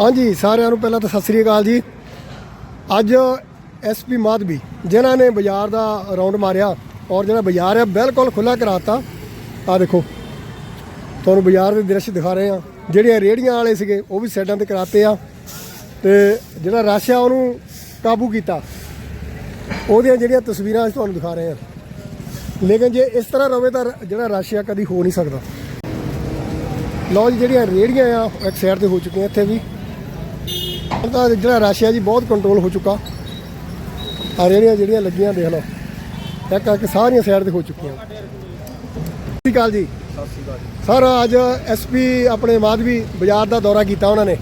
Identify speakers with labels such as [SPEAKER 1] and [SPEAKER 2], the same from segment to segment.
[SPEAKER 1] ਹਾਂਜੀ, ਸਾਰਿਆਂ ਨੂੰ ਪਹਿਲਾਂ ਤਾਂ ਸਤਿ ਸ੍ਰੀ ਅਕਾਲ ਜੀ। ਅੱਜ ਐਸਪੀ ਮਾਧਵੀ, ਜਿਨ੍ਹਾਂ ਨੇ ਬਾਜ਼ਾਰ ਦਾ ਰਾਉਂਡ ਮਾਰਿਆ ਔਰ ਜਿਹੜਾ ਬਾਜ਼ਾਰ ਹੈ ਬਿਲਕੁਲ ਖੁੱਲਾ ਕਰਾਤਾ। ਆ ਦੇਖੋ, ਤੁਹਾਨੂੰ ਬਾਜ਼ਾਰ ਦੇ ਦ੍ਰਿਸ਼ ਦਿਖਾ ਰਹੇ ਆ ਜਿਹੜੀਆਂ ਰੇੜੀਆਂ ਵਾਲੇ ਸੀਗੇ, ਉਹ ਵੀ ਸਾਈਡਾਂ ਤੇ ਕਰਾਤੇ ਆ। ਤੇ ਜਿਹੜਾ ਰਸ਼ ਆ, ਉਹਨੂੰ ਕਾਬੂ ਕੀਤਾ। ਉਹਦੀਆਂ ਜਿਹੜੀਆਂ ਤਸਵੀਰਾਂ ਅਸੀਂ ਤੁਹਾਨੂੰ ਦਿਖਾ ਰਹੇ ਆ ਲੇਕਿਨ ਜੇ ਇਸ ਤਰ੍ਹਾਂ ਰਵੇ ਤਾਂ ਜਿਹੜਾ ਰਸ਼ ਆ, ਕਦੀ ਹੋ ਨਹੀਂ ਸਕਦਾ। ਲਓ ਜੀ, ਜਿਹੜੀਆਂ ਰੇੜੀਆਂ ਆ, ਉਹ ਇੱਕ ਸਾਈਡ ਤੇ ਹੋ ਚੁੱਕੀਆਂ ਇੱਥੇ ਵੀ। ਹੁਣ ਤਾਂ ਜਿਹੜਾ ਰਸ਼ ਆ ਜੀ ਬਹੁਤ ਕੰਟਰੋਲ ਹੋ ਚੁੱਕਾ। ਆ ਰੇੜੀਆਂ ਜਿਹੜੀਆਂ ਲੱਗੀਆਂ ਦੇਖ ਲਓ। ਇੱਕ ਇੱਕ ਸਾਰੀਆਂ ਸਾਈਡ ਤੇ ਹੋ ਚੁੱਕੀਆਂ। ਸਤਿ ਸ਼੍ਰੀ ਅਕਾਲ ਜੀ। ਸਰ ਅੱਜ ਐਸਪੀ ਆਪਣੇ ਮਾਧਵੀ ਬਾਜ਼ਾਰ ਦਾ ਦੌਰਾ ਕੀਤਾ ਉਹਨਾਂ ਨੇ।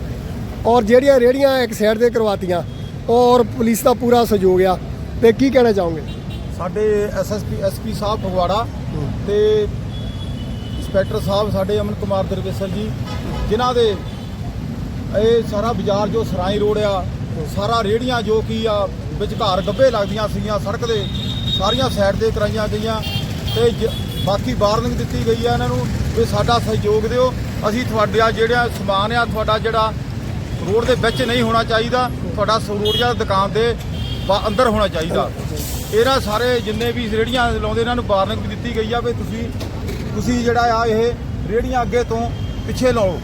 [SPEAKER 1] ਔਰ ਜਿਹੜੀਆਂ ਰੇੜੀਆਂ ਇੱਕ ਸਾਈਡ ਤੇ ਕਰਵਾਤੀਆਂ ਔਰ ਪੁਲਿਸ ਦਾ ਪੂਰਾ ਸਹਿਯੋਗ ਆ। ਤੇ ਕੀ ਕਹਿਣਾ ਚਾਹੋਗੇ?
[SPEAKER 2] ਸਾਡੇ ਐਸਐਸਪੀ ਐਸਪੀ ਸਾਹਿਬ ਫਗਵਾੜਾ ਤੇ ਇੰਸਪੈਕਟਰ ਸਾਹਿਬ ਸਾਡੇ ਅਮਨ ਕੁਮਾਰ ਦਰਵੇਸਰ ਜੀ ਜਿਨ੍ਹਾਂ ਦੇ ਇਹ ਸਾਰਾ ਬਾਜ਼ਾਰ ਜੋ ਸਰਾਈ ਰੋਡ ਆ, ਸਾਰਾ ਰੇੜੀਆਂ ਜੋ ਕੀ ਆ ਵਿਚਕਾਰ ਗੱਬੇ ਲੱਗਦੀਆਂ ਸੀਗੀਆਂ ਸੜਕ ਦੇ, ਸਾਰੀਆਂ ਸਾਈਡ ਤੇ ਕਰਾਈਆਂ ਗਈਆਂ ਤੇ ਜ- ਬਾਕੀ ਵਾਰਨਿੰਗ ਦਿੱਤੀ ਗਈ ਆ ਇਹਨਾਂ ਨੂੰ ਵੀ ਸਾਡਾ ਸਹਿਯੋਗ ਦਿਓ। ਅਸੀਂ ਤੁਹਾਡਾ ਜਿਹੜਾ ਸਮਾਨ ਆ, ਤੁਹਾਡਾ ਜਿਹੜਾ ਰੋਡ ਦੇ ਵਿੱਚ ਨਹੀਂ ਹੋਣਾ ਚਾਹੀਦਾ, ਤੁਹਾਡਾ ਰੋਡ ਜਾਂ ਦੁਕਾਨ ਦੇ ਬਾ- ਅੰਦਰ ਹੋਣਾ ਚਾਹੀਦਾ। ਇਹਨਾਂ ਸਾਰੇ ਜਿੰਨੇ ਵੀ ਰੇੜੀਆਂ ਲਾਉਂਦੇ, ਇਹਨਾਂ ਨੂੰ ਵਾਰਨਿੰਗ ਵੀ ਦਿੱਤੀ ਗਈ ਆ ਵੀ ਤੁਸੀਂ ਤੁਸੀਂ ਜਿਹੜਾ ਆ ਇਹ ਰੇੜੀਆਂ ਅੱਗੇ ਤੋਂ ਪਿੱਛੇ ਲਾਓ।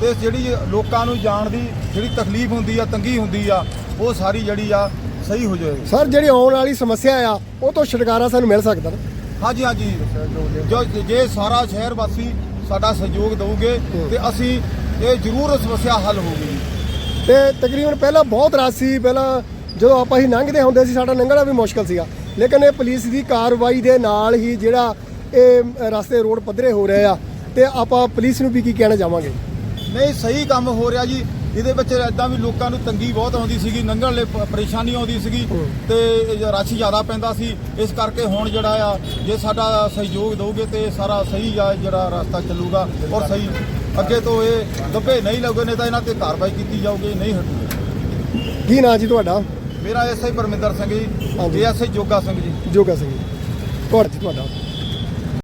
[SPEAKER 2] ਤੇ ਜਿਹੜੀ ਲੋਕਾਂ ਨੂੰ ਜਾਣ ਦੀ ਜਿਹੜੀ ਤਕਲੀਫ ਹੁੰਦੀ ਆ ਤੰਗੀ ਹੁੰਦੀ ਆ ਉਹ ਸਾਰੀ ਜਿਹੜੀ ਆ ਸਹੀ ਹੋ ਜਾਏਗੀ
[SPEAKER 1] ਸਰ ਜਿਹੜੀ ਆਉਣ ਵਾਲੀ ਸਮੱਸਿਆ ਆ ਉਹ ਤੋਂ ਛੁਟਕਾਰਾ ਸਾਨੂੰ ਮਿਲ ਸਕਦਾ ਨਾ?
[SPEAKER 2] ਹਾਂਜੀ ਹਾਂਜੀ। ਜੋ ਜੇ ਸਾਰਾ ਸ਼ਹਿਰ ਵਾਸੀ ਸਾਡਾ ਸਹਿਯੋਗ ਦਊਗੇ ਤੇ ਅਸੀਂ ਇਹ ਜ਼ਰੂਰ ਸਮੱਸਿਆ ਹੱਲ ਹੋਊਗੀ।
[SPEAKER 1] ਤੇ ਤਕਰੀਬਨ ਪਹਿਲਾਂ ਬਹੁਤ ਰਸ਼ ਸੀ ਪਹਿਲਾਂ ਜਦੋਂ ਆਪਾਂ ਹੀ ਲੰਘਦੇ ਹੁੰਦੇ ਸੀ ਸਾਡਾ ਲੰਘਣਾ ਵੀ ਮੁਸ਼ਕਲ ਸੀਗਾ। ਲੇਕਿਨ ਇਹ ਪੁਲਿਸ ਦੀ ਕਾਰਵਾਈ ਦੇ ਨਾਲ ਹੀ ਜਿਹੜਾ ਇਹ ਰਸਤੇ ਰੋਡ ਪੱਧਰੇ ਹੋ ਰਹੇ ਆ ਤੇ ਆਪਾਂ ਪੁਲਿਸ ਨੂੰ ਵੀ ਕੀ ਕਹਿਣਾ ਚਾਹਾਂਗੇ?
[SPEAKER 2] ਨਹੀਂ ਸਹੀ ਕੰਮ ਹੋ ਰਿਹਾ ਜੀ। ਇਹਦੇ ਵਿੱਚ ਇਦਾਂ ਵੀ ਲੋਕਾਂ ਨੂੰ ਤੰਗੀ ਬਹੁਤ ਆਉਂਦੀ ਸੀਗੀ ਲੰਘਣ ਲਈ ਪ- ਪਰੇਸ਼ਾਨੀ ਆਉਂਦੀ ਸੀਗੀ ਤੇ ਰਸ਼ ਜ਼ਿਆਦਾ ਪੈਂਦਾ ਸੀ। ਇਸ ਕਰਕੇ ਹੁਣ ਜਿਹੜਾ ਆ ਜੇ ਸਾਡਾ ਸਹਿਯੋਗ ਦਓਗੇ ਤੇ ਸਾਰਾ ਸਹੀ ਆ ਜਿਹੜਾ ਰਸਤਾ ਚੱਲੂਗਾ ਔਰ ਸਹੀ ਅੱਗੇ ਤੋਂ ਇਹ ਗੱਬੇ ਨਹੀਂ ਲੱਗਣੇ ਨਹੀਂ ਤਾਂ ਇਹਨਾਂ ਤੇ ਕਾਰਵਾਈ ਕੀਤੀ ਜਾਊਗੀ ਨਹੀਂ ਹਟੂਗੇ।
[SPEAKER 1] ਕੀ ਨਾਂ ਜੀ ਤੁਹਾਡਾ?
[SPEAKER 2] ਮੇਰਾ ਐਸਆਈ ਪਰਮਿੰਦਰ ਸਿੰਘ ਜੀ।
[SPEAKER 1] ਹਾਂਜੀ।
[SPEAKER 2] ਏਐਸਆਈ ਜੋਗਾ ਸਿੰਘ ਜੀ।
[SPEAKER 1] ਜੋਗਾ ਸਿੰਘ ਜੀ। ਤੁਹਾਡਾ ਜੀ ਤੁਹਾਡਾ?